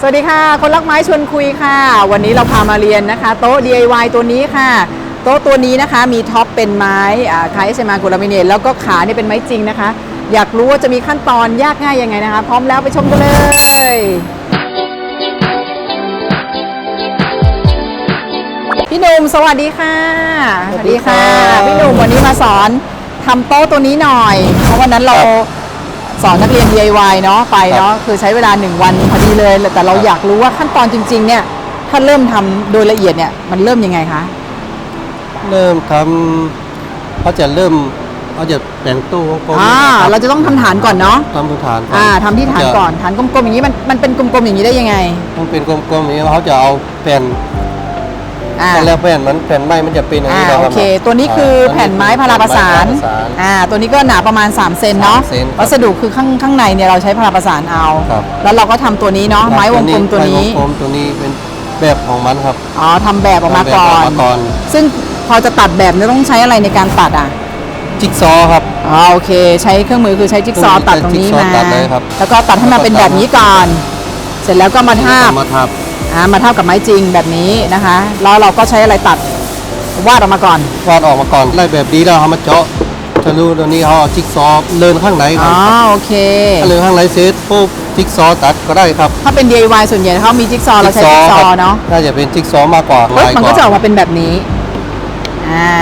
สวัสดีค่ะ คนรักไม้ชวนคุยค่ะ วันนี้เราพามาเรียนนะคะ โต๊ะ DIY ตัวนี้ค่ะ โต๊ะตัวนี้นะคะมีท็อปเป็นไม้อ่าคล้ายเอสมากูลามิเนตแล้วก็ขาเนี่ยเป็นไม้จริงนะคะ อยากรู้ว่าจะมีขั้นตอนยากง่ายยังไงนะคะ พร้อมแล้วไปชมกันเลยพี่หนุ่มสวัสดีค่ะ สวัสดีค่ะ พี่หนุ่มวันนี้มาสอนทำโต๊ะตัวนี้หน่อย เพราะวันนั้นเรา สอนนักเรียน DIY เนาะไปเนาะคือใช้เวลา 1 วันพอดีเลย แต่เราอยากรู้ว่าขั้นตอนจริง ๆ เนี่ย ถ้าเริ่มทำโดยละเอียดเนี่ยมันเริ่มยังไงคะเริ่มทำเขาจะเริ่มเขาจะแบ่งตู้กลมๆอ่าคบเราจะต้องทำฐานก่อนเนาะทำฐานก่อนอ่าทำที่ฐานก่อนฐานกลมๆอย่างนี้มันมันเป็นกลมๆอย่างนี้ได้ยังไง มันเป็นกลมๆอย่างนี้เขาจะเอาแผ่น อ่า ตอนแรกแผ่นมันแผ่นไม้มันจะเป็นอย่างอ่านี้นะโอครับเค ตัวนี้คือแผ่นไม้พาราประสานแผ่นไม้พาราประสานอ่าตัวนี้ก็หนาประมาณ 3 เซนเนาะสามเซนครับวัสดุคือข้างข้างในเนี่ยเราใช้พาราประสานเอา ครับ แล้วเราก็ทำตัวนี้เนาะไม้วงกลมตัวนี้ไม้วงกลมตัวนี้เป็นแบบของมันครับ อ๋อทำแบบออกมาแบบก่อนมาก่อน ซึ่งพอจะตัดแบบเนี่ยต้องใช้อะไรในการตัดอะจิ๊กซอว์ครับ อ๋อโอเค ใช้เครื่องมือคือใช้จิ๊กซอว์ตัดตรงนี้จิ๊กซอมาว์ตัดเลยครับ แล้วก็ตัดให้มาเป็นแบบนี้ก่อน เสร็จแล้วก็มาทาบ มาทับ อ่ามาทาบกับไม้จริงแบบนี้นะคะแล้วเราก็ใช้อะไรตัดวาดออกมาก่อนวาดออกมาก่อนไล่แบบนี้แล้วเขามาเจาะทะลุตัวนี้เขาเอาจิ๊กซอว์เลินข้างในก่อ๋อนอครับโอเคถ้าเลินข้างในเสร็จปุ๊บจิ๊กซอว์ตัดก็ได้ครับ ถ้าเป็น DIY ส่วนใหญ่เขามีจิ๊กซอว์เราใช้จิ๊กซอคว์รับเนาะน่าจะเป็นจิ๊กซอว์มากกว่าปึ๊บง่ายมันกก็ว่าจะออกมาเป็นแบบนี้อ่า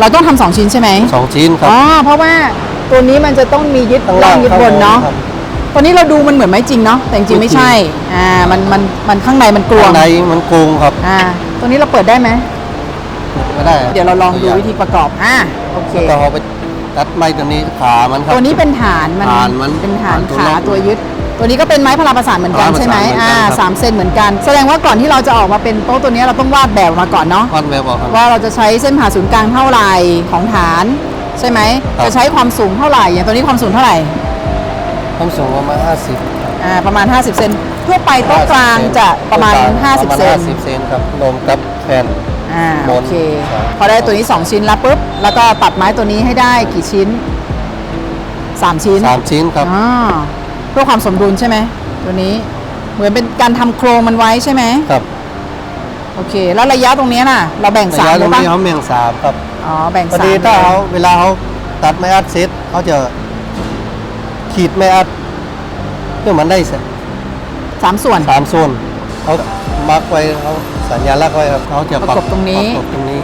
เราต้องทำสองชิ้นใช่ไหมสองชิ้นครับอ๋อเพราะว่าตัวนี้มันจะต้องมียึดข้างล่าล่างงยึดบนเนาะครับ ตัวนี้เราดูมันเหมือนไม้จริงเนาะแต่จริงๆไม่ใช่อ่ามันมันมันข้างในมันกลวข้างงในมันโกงครับอ่าตัวนี้เราเปิดได้ไหมไม่ได้เดี๋ยวเราลองดูวิธีประกอบอ่าโอเคแล้วก็เอาไปตัดไม้ตัวนี้ขามันครับ ตัวนี้เป็นฐานมันฐานมันเป็นฐานฐานตัวขาล็อกตัวยึด ตัวนี้ก็เป็นไม้พาราประสานเหมือนกันพาราประใช่ไหมสานเหมือนกันอ่าครับ สามเซนเหมือนกัน แสดงว่าก่อนที่เราจะออกมาเป็นโต๊ะตัวนี้เราต้องวาดแบบออกมาก่อนเนาะวาดแบบออกครับ ว่าเราจะใช้เส้นผ่าศูนย์กลางเท่าไหร่ของฐาน ใช่ไหมครับ จะใช้ความสูงเท่าไหร่อย่างตัวนี้ความสูงเท่าไหร่ ความสูงประมาณห้าสิบอ่าประมาณ 50 เซนทั่วไปโต๊ะกลางจะประมาณ 50 เซนห้าสิบเซนครับรวมกับแผ่น อ่าบนโอเคครับ พอได้ตัวนี้ 2 ชิ้นแล้วปุ๊บ แล้วก็ตัดไม้ตัวนี้ให้ได้กี่ชิ้น 3 ชิ้น สามชิ้นครับ อ่าเพื่อความสมดุลใช่ไหมตัวนี้เหมือนเป็นการทำโครงมันไว้ใช่ไหมครับโอเค แล้วระยะตรงเนี้ยน่ะ เราแบ่งระสามยะตเลรยงปะนี้เขาแบ่งสามครับ อ๋อแบ่งพอสามดีถ้าเลยเขาเวลาเขาตัดไม้อัดเสร็จเขาจะ ขีดไม้อัดเพื่อมันได้สักสามส่วน สามโซนเขามาร์กไว้เขาสัญลักษณ์ไว้ครับเขาจะประกบตรงนี้ ประกบตรงนี้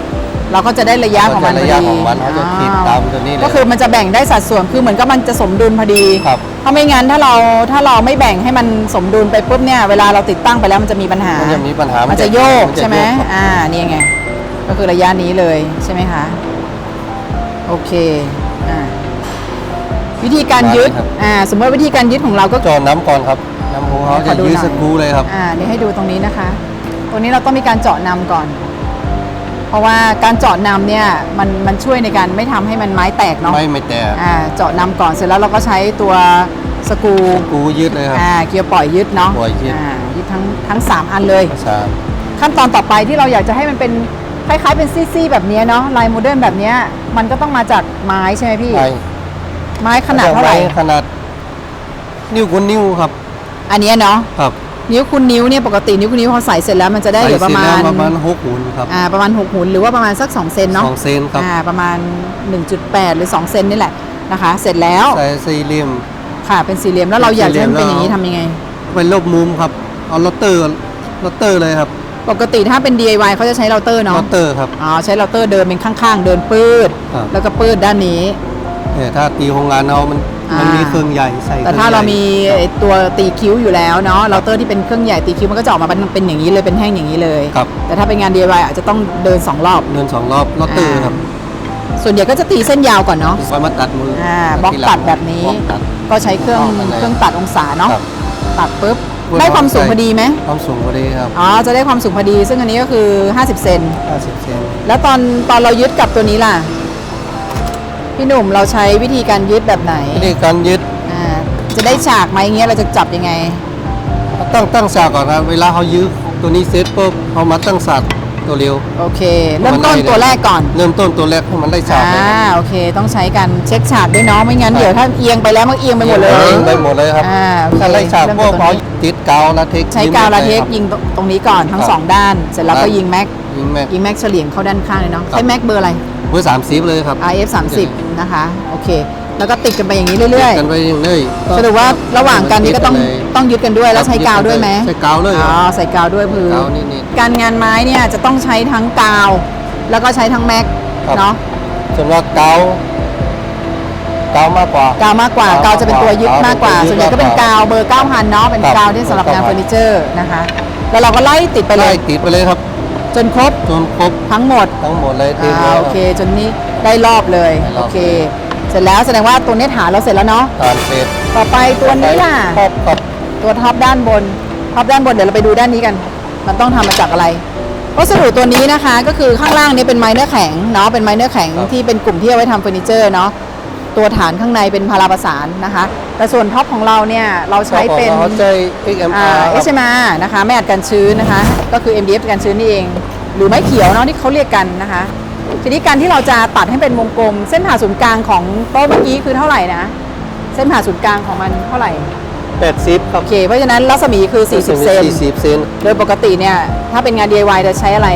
เราก็จะได้ระยะของมันพอระดียะของมันเขาจะขีดตามตัวนี้เลย ก็คือมันจะแบ่งได้สัดส่วนคือเหมือนกับมันจะสมดุลพอดี ครับ ถ้าไม่งั้นถ้าเราถ้าเราไม่แบ่งให้มันสมดุลไปปุ๊บเนี่ยเวลาเราติดตั้งไปแล้วมันจะมีปัญหา มันจะมีปัญหา มันจะโยกนจะใช่ไหมโยกครับอ่า นี่ไง ก็คือระยะนี้เลยใช่ไหมคะ โอเค อ่า วิธีการยึดอ่าสมมติว่าวิธีการยึดของเราก็ จอน้ำก่อนครับน้ำหูเขาขจะอดูยืดหน่อย สกรูเลยครับ อ่านี่ให้ดูตรงนี้นะคะตัวนี้เราต้องมีการเจาะนำก่อน เพราะว่าการเจาะนำเนี่ยมันมันช่วยในการไม่ทำให้มันไม้แตกเนาะไม่ไม่แตกอ่าเจาะนำก่อนเสร็จแล้วเราก็ใช้ตัวสกรูสกรูยืดเลยครับ อ่าเกียร์ปล่อยยึดเนาะปล่อยยึดอ่ายึดทั้งทั้งสามอันเลยใช่ขั้นตอนต่อไปที่เราอยากจะให้มันเป็นคล้ายๆเป็นซี่ๆแบบเนี้ยเนาะลายโมเดิร์นแบบเนี้ยมันก็ต้องมาจากไม้ใช่ไหมพี่ใช่ ไม้ขนาดเท่าไหร่ ขนาด นิ้วคุณนิ้วครับ อันเนี้ยเนาะครับนิ้วคุณนิ้วเนี่ยปกตินิ้วคุณนิ้วพอใส่เสร็จแล้วมันจะได้เหลือประมาใส่ณเสจแล้วประมาณหกหุ่นครับอ่าประมาณ6หุ่นหรือว่าประมาณสัก2เซนเนาะสองเซนครับอ่าประมาณ 1.8 หรือ2เซนนี่แหละนะคะ เสร็จแล้วใส่สี่เหลี่ยมค่ะเป็นสี่เหลี่ยมแล้วเราอยากจะให้มันเป็นอย่างนี้ทำยังไงเป็นลบมุมครับเอาลอตเตอร์ลอตเตอร์เลยครับปกติถ้าเป็น DIY เขาจะใช้เราเตอร์ลเนาะอตเตอร์ครับ อ๋อ ใช้เราเตอร์เดินเป็นข้างๆ เดินปืดครับแล้วก็ปืดด้านนี้ เนี่ยถ้าตีโครงงานเอามันมันอ่ามีมีเครื่องใหญ่ใส่แต่ถ้าเรามีคองใหญ่ไอ้ตัวตีคิ้วอยู่แล้วเนาะเราเตอร์ที่เป็นเครื่องใหญ่ตีคิ้วมันก็จะออกมาเป็นเป็นอย่างนี้เลยเป็นแท่งอย่างนี้เลย ครับแต่ถ้าเป็นงาน DIY อาจจะต้องเดิน2รอบ เดินสองรอบลอตเตอร์ครับส่วนใหญ่ก็จะตีเส้นยาวก่อนเนาะไว้มาตัดมืออ่าาบล็อกทีหลังตัดแบบนี้ บล็อกตัด ก็ใช้เครื่องบล็อกตัดเลยเครื่องตัดองศาเนาะครับตัดปุ๊บเพื่อได้ความสูงใส่พอดีไหมความสูงพอดีครับอ๋อจะได้ความสูงพอดี ซึ่งอันนี้ก็คือ 50 เซน50เซนแล้วตอนตอนเรายึดกับตัวนี้ล่ะ พี่หนุ่มเราใช้วิธีการยึดแบบไหนวิธีการยึดอ่าจะได้ฉากไหมอย่างเงี้ยเราจะจับยังไง ตั้งตั้งฉากก่อนครับเวลาเขายื้อตัวนี้เซตปุ๊บเขามาตั้งฉากตัวเร็ว โอเค เริ่มต้นตัวแรกก่อน เริ่มต้นตัวแรกให้มันได้ฉากเลยอ่าครับโอเค ต้องใช้การเช็คฉากด้วยเนาะไม่งั้นครับเดี๋ยวถ้าเอียงไปแล้วมันเอียงไปหมดเลยเองไปหมดเลยครับอ่าโอเคถ้าได้ฉากเริ่มพวกจากตรงเขานี้ติดกาวลาเทคใช้กาวลาเทคยิงตรงนี้ก่อนทั้งครับสองด้าน เสร็จแล้วก็ครับยิงแม็ก ยิงแม็กยิงแม็กเฉลี่ยงเข้าด้านข้างเลยเนาะ ครับ ใช้แม็กเบอร์อะไร เบอร์สามสิบเลยครับ RF 30นะคะ โอเค แล้วก็ติดกันไปอย่างนี้เรื่อยกันไปเรื่อยๆๆสรุปว่าระหว่างกันนี้ก็ต้องติดไปเลยต้องยึดกันด้วยแล้วใช้กาวด้วยไหมใช้กาวเลยคอ๋รัอบใส่กาวด้วยคือกาวนิดการงานไม้เนี่ยจะต้องใช้ทั้งกาว แล้วก็ใช้ทั้งแม็กครับเนาะๆส่วนว่ากาวกาวมากกว่ากาวมากกว่ากากาววจะเป็นตัวยึดมากกว่ากาวเป็นตัวยึดส่วนใหญ่ก็เป็นมากกว่ากาวเบอร์9,000เนาะเป็นครับกาวที่สำหรับงาน9,000เฟอร์นิเจอร์นะคะ แล้วเราก็ไล่ติดไปเลไล่ยติดไปเลยครับ จนครบจนครบทั้งหมดทั้งหมดเลยติดอ่าแล้วโอเค จนนี้ได้รอบเลย ได้รอบ โอเค เสร็จแล้วแสดงว่าตัวนี้ฐานเราเสร็จแล้วเนาะทานเสร็จต่อไปตัวนี้ล่ะ ครอบครับตัวท็อปด้านบน ท็อปด้านบนเดี๋ยวเราไปดูด้านนี้กัน มันต้องทำมาจากอะไร วัสดุตัวนี้นะคะ ก็คือข้างล่างนี้เป็นไม้เนื้อแข็งเนาะ เป็นไม้เนื้อแข็งครับที่เป็นกลุ่มที่เอาไว้ทำเฟอร์นิเจอร์เนาะ ตัวฐานข้างในเป็นพาราประสานนะคะ แต่ส่วนท็อปของเราเนี่ย เราใช้เป็นเขาใช้อ่า XMR เอครับชมานะคะไม่อัดกันชื้นนะคะ ก็คือ MDF กันชื้นนี่เอง หรือไม้เขียวเนาะที่เขาเรียกกันนะคะ ทีนี้การที่เราจะตัดให้เป็นวงกลม เส้นผ่าศูนย์กลางของโต๊ะเมื่อกี้คือเท่าไหร่นะ เส้นผ่าศูนย์กลางของมันเท่าไหร่80ครับโอเค เพราะฉะนั้นรัศมีคือ 40 เซน40เซนโดยปกติเนี่ยถ้าเป็นงาน DIY จะใช้อะไร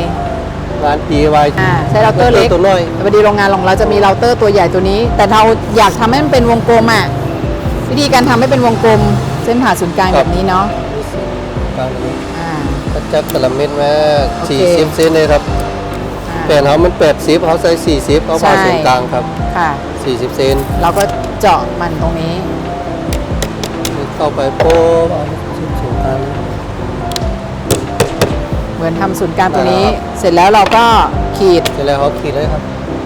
งาน DIY อ่าใช้เราเตอร์เล็กตัวน้อยแต่พอดีโรงงานของเราจะมีเราเตอร์ตัวใหญ่ตัวนี้ แต่เราอยากทำให้มันเป็นวงกลมอะวิธีการทำให้เป็นวงกลม เส้นผ่าศูนย์กลางแบบนี้เนาะกลางนี้อ่าก็จักกระเม็ดมาโอเค40เซนเลยครับอ่า แผ่นเขามัน80เขาใส่40เขาใช่ผ่าศูนย์กลางครับค่ะ40เซนเราก็เจาะมันตรงนี้ เข้าไปโป๊บ เหมือนทำศูนย์กลางตัวนี้ครับเสร็จแล้วเราก็ขีด เสร็จแล้วเขาขีดเลยครับ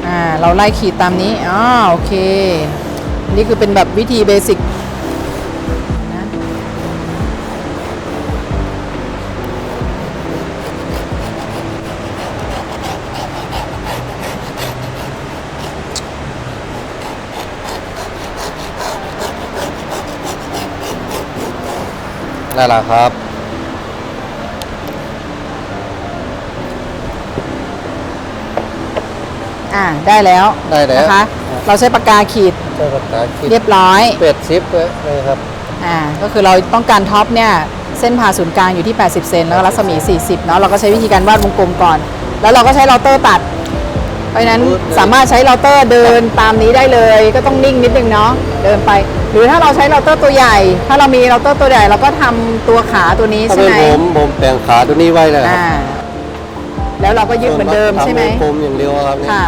อ่าเราไล่ขีดตามนี้อ๋อโอเค นี่คือเป็นแบบวิธีเบสิกนะนั่นแหละครับ อ่าได้แล้วได้แล้วนะคะ เราใช้ปากกาขีดเจ้าปากกาขีดเรียบร้อยเป็ดซิปเลยครับอ่าก็คือเราต้องการท็อปเนี่ยเส้นผ่าศูนย์กลางอยู่ที่ 80 เซนแล้วก็รัศมี 40 เนาะเราก็ใช้วิธีการวาดวงกลมก่อน แล้วเราก็ใช้เราเตอร์ตัด เพราะฉะนั้นรูดเลยสามารถใช้เราเตอร์เดินตามนี้ได้เลย ก็ต้องนิ่งนิดนึงเนาะเดินไป หรือถ้าเราใช้เราเตอร์ตัวใหญ่ ถ้าเรามีเราเตอร์ตัวใหญ่เราก็ทำตัวขาตัวนี้ถ้าใช่เป็นไหมผมผมแต่งขาตัวนี้ไว้เลยครับอ่า แล้วเราก็ยึดเหมือนเดิมใช่ไหมทำวงกลมอย่างเดียวครับเนี่ย ค่ะ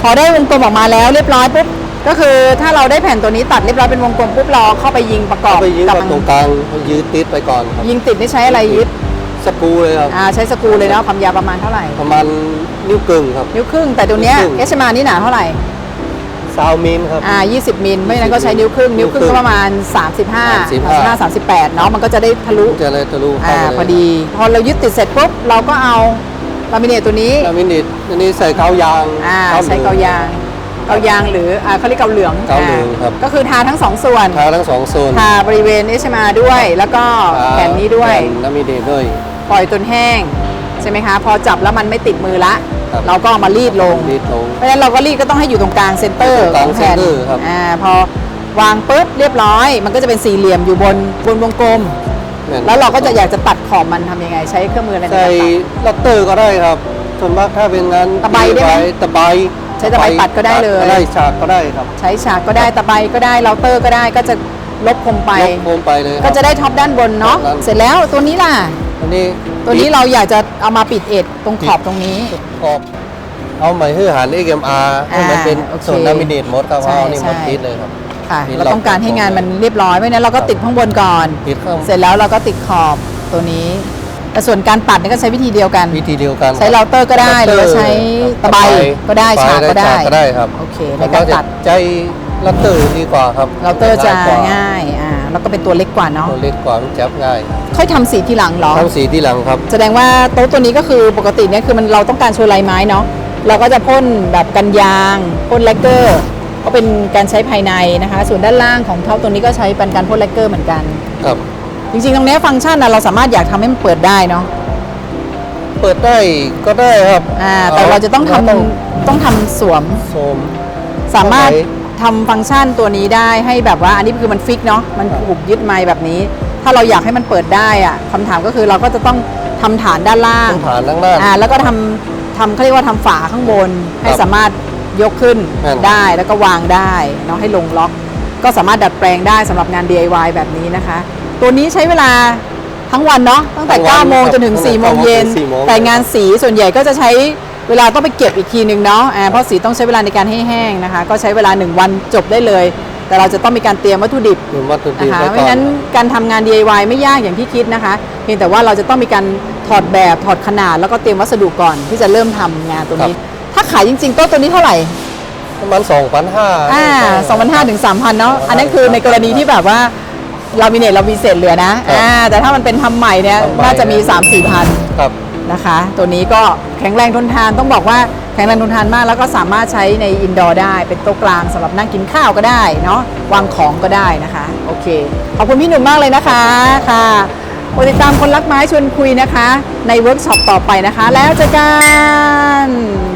พอได้วงกลมออกมาแล้วเรียบร้อยปุ๊บก็คือถ้าเราได้แผ่นตัวนี้ตัดเรียบร้อยเป็นวงกลมปุ๊บเราเข้าไปยิงประกอบเอาไปยิงกับกับตรงกลางยืดติดไปก่อนครับ ยิงติดนี่ใช้อะไรยึด สกรูเลยครับ อ่าใช้สกรูเลยเนาะความยาวประมาณเท่าไหร่ ประมาณนิ้วกึ่งครับ นิ้วครึ่งแต่ตัวเนี้ยนิ้วครึ่ง เอชมานี่หนาเท่าไหร่ ซาวมินครับ อ่า 20 มิล ไม่ฉะนั้นก็ใช้นิ้วครึ่ง นิ้วครึ่งก็ประมาณ 35 35 38เนาะ มันก็จะได้ทะลุ จะเลยทะลุเข้าอ่า ไปเลยพอดี พอเรายึดติดเสร็จปุ๊บ เราก็เอาลามิเนตตัวนี้ลามินิตอันนี้ใส่กาวยางอ่าหลืใช้เกายาง เกายางหรือ อ่าเขาเรียกเกาเหลืองเกาเหลืองอ่ครับ ก็คือทาทั้งสองส่วน ทาทั้งสองโซนทาบริเวณเอชมาด้วย แล้วก็แผ่นนี้ด้วยแผ่นลามินิตด้วย ปล่อยจนแห้งใช่ไหมคะพอจับแล้วมันไม่ติดมือละ ครับเราก็เอามารีดลง รีดลง เพราะฉะนั้นเราก็รีดก็ต้องให้อยู่ตรงกลางเซนเตอร์อยู่ตรงกลางของแผ่นเซ็นเตอร์ครับ อ่าพอวางปุ๊บเรียบร้อย มันก็จะเป็นสี่เหลี่ยมอยู่บนบนวงกลมม่นแล้วเราก็จะอยากจะตัดขอบมันทำยังไง ใช้เครื่องมืออะไรในใส่การตัด ลัตเตอร์ก็ได้ครับ ส่วนมากถ้าเป็นงาน ตะไบได้ไหมตะไบใช้ตะไบตัดก็ได้เลยก็ได้ฉากก็ได้ครับใช้ฉากก็ได้ตะไบก็ได้เราเตอร์ก็ได้ก็จะลบคมไป ยกโคมไปเลยครับ ก็จะได้ท็อปด้านบนเนาะ ด้านบน เสร็จแล้วตัวนี้ล่ะ อันนี้ตัวนี้เราอยากจะเอามาปิดเอ็ดตรงขอบตรงนี้ ขอบ เอาไหมฮือหัน XMR ให้มันเป็นอ่าโอเคส่วนลามิเนตหมดครับใช่เอานี่หมดใช่ติดเลยครับ ค่ะปิดเรารอบต้องการให้ตรงงานมันเรียบร้อยเพราะฉะนั้นเราก็ติดข้างบนก่อน ติดข้างเสร็จแล้วเราก็ติดขอบตัวนี้ แต่ส่วนการปัดนี่ก็ใช้วิธีเดียวกัน วิธีเดียวกันใช้เราเตอร์ก็ได้หรือว่าใช้ตะไบก็ได้ตะฉากก็ได้ฉก็ได้ครับโอเคในแล้วการจะตัดใจ ลัตเตอร์ดีกว่าครับเราเตอร์จะกว่ง่ายอ่าโอแล้วก็เป็นตัวเล็กกว่าเนาะตัวเล็กกว่ามันจับง่ายค่อยทำสีทีหลังเหรอ ทั้งสีที่หลังครับ แสดงว่าโต๊ะตัวนี้ก็คือปกติเนี่ยคือมันเราต้องการโชว์ลายไม้เนาะเราก็จะพ่นแบบกันยางพ่นแลกเกอร์ ก็เป็นการใช้ภายในนะคะ ส่วนด้านล่างของเท้าตัวนี้ก็ใช้เป็นการพ่นแลกเกอร์เหมือนกัน ครับ จริงๆตรงเนี้ยฟังก์ชันนะเราสามารถอยากทำให้มันเปิดได้เนาะเปิดได้ก็ได้ครับอ่าแต่เราจะต้องทำต้องต้องทำสวม โสมสามารถเข้าไป ทำฟังก์ชันตัวนี้ได้ให้แบบว่าอันนี้คือมันฟิกเนาะมันถูกยึดไม้แบบนี้ ถ้าเราอยากให้มันเปิดได้อะคำถามก็คือเราก็จะต้องทำฐานด้านล่างต้องผ่านทั้งด้านอ่าแล้วก็ทำทำเขาเรียกว่าทำฝาข้างบน ให้ครับสามารถยกขึ้นนั่น ได้แล้วก็วางได้เนาะให้ลงล็อก ก็สามารถดัดแปลงได้สำหรับงาน DIY แบบนี้นะคะ ตัวนี้ใช้เวลาทั้งวันเนาะตั้งแต่ทั้งวัน9โมงครับจนถึงตั้งแต่4โมงเย็น9โมงถึง4โมงแต่งานสีส่วนใหญ่ก็จะใช้ เวลาต้องไปเก็บอีกทีหนึ่งเนาะอ่าเพราะสีต้องใช้เวลาในการให้แห้งนะคะ ก็ใช้เวลา 1 วันจบได้เลย แต่เราจะต้องมีการเตรียมวัตถุดิบหรือวัตถุดินะบคะไว้เพก่ราะอนฉะนั้นการทำงาน DIY ไม่ยากอย่างที่คิดนะคะ เพียงแต่ว่าเราจะต้องมีการถอดแบบถอดขนาดแล้วก็เตรียมวัสดุก่อนที่จะเริ่มทำงานตัวนี้ ถ้าขายจริงๆโต๊ะตัวนี้เท่าไหร่ประมาณสองพันห้าอ่า2,500ถึง3,000เนาะอันนั้นคือในกรณีที่แบบว่าเรามีเน็ตเรามีเศษเหลือนะครับอ่าแต่ถ้ามันเป็นทำใหม่เนี่ยทำใหม่น่าจะมี 3-4พันครับ นะคะ ตัวนี้ก็แข็งแรงทนทานต้องบอกว่าแข็งแรงทนทานมาก แล้วก็สามารถใช้ในอินดอร์ได้ เป็นโต๊ะกลางสำหรับนั่งกินข้าวก็ได้เนาะวางของก็ได้นะคะ โอเค ขอบคุณพี่หนุ่มมากเลยนะคะค่ะโปรดติดตามคนรักไม้ชวนคุยนะคะ ในเวิร์กช็อปต่อไปนะคะ แล้วเจอกัน